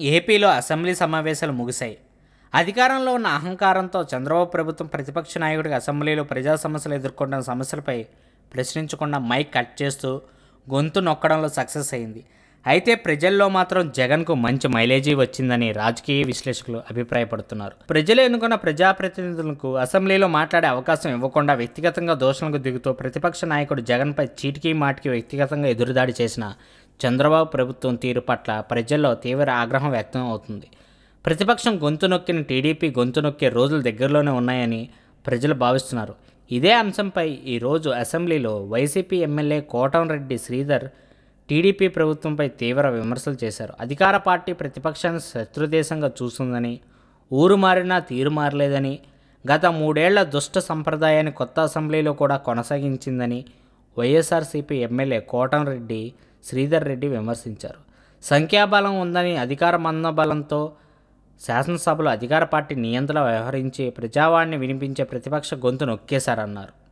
ఏపీలో అసెంబ్లీ సమావేశాలు ముగిశాయి. అధికారంలో ఉన్న అహంకారంతో చంద్రబాబు ప్రభుత్వం ప్రతిపక్ష నాయకుడిగా అసెంబ్లీలో ప్రజా సమస్యలు ఎదుర్కొంటున్న సమస్యలపై ప్రశ్నించకుండా మైక్ కట్ చేస్తూ గొంతు నొక్కడంలో సక్సెస్ అయింది. అయితే ప్రజల్లో మాత్రం జగన్కు మంచి మైలేజీ వచ్చిందని రాజకీయ విశ్లేషకులు అభిప్రాయపడుతున్నారు. ప్రజలు ఎన్నుకున్న ప్రజాప్రతినిధులకు అసెంబ్లీలో మాట్లాడే అవకాశం ఇవ్వకుండా వ్యక్తిగతంగా దోషణకు దిగుతూ ప్రతిపక్ష నాయకుడు జగన్పై చీటికి మాటికి వ్యక్తిగతంగా ఎదురుదాడి చేసిన చంద్రబాబు ప్రభుత్వం తీరు పట్ల ప్రజల్లో తీవ్ర ఆగ్రహం వ్యక్తం అవుతుంది. ప్రతిపక్షం గొంతు నొక్కిన టీడీపీ గొంతు నొక్కే రోజులు దగ్గరలోనే ఉన్నాయని ప్రజలు భావిస్తున్నారు. ఇదే అంశంపై ఈరోజు అసెంబ్లీలో YCP MLA Kotamreddy Sridhar TDP ప్రభుత్వంపై తీవ్ర విమర్శలు చేశారు. అధికార పార్టీ ప్రతిపక్షాన్ని శత్రుదేశంగా చూస్తుందని ఊరు మారినా తీరు మారలేదని గత మూడేళ్ళ దుష్ట సంప్రదాయాన్ని కొత్త అసెంబ్లీలో కూడా కొనసాగించిందని వైఎస్ఆర్సీపీ ఎమ్మెల్యే కోటంరెడ్డి శ్రీధర్ రెడ్డి విమర్శించారు. సంఖ్యాబలం ఉందని అధికార మందబలంతో శాసనసభలో అధికార పార్టీ నియంత్రణ వ్యవహరించి ప్రజావాణిని వినిపించే ప్రతిపక్ష గొంతు నొక్కేశారన్నారు.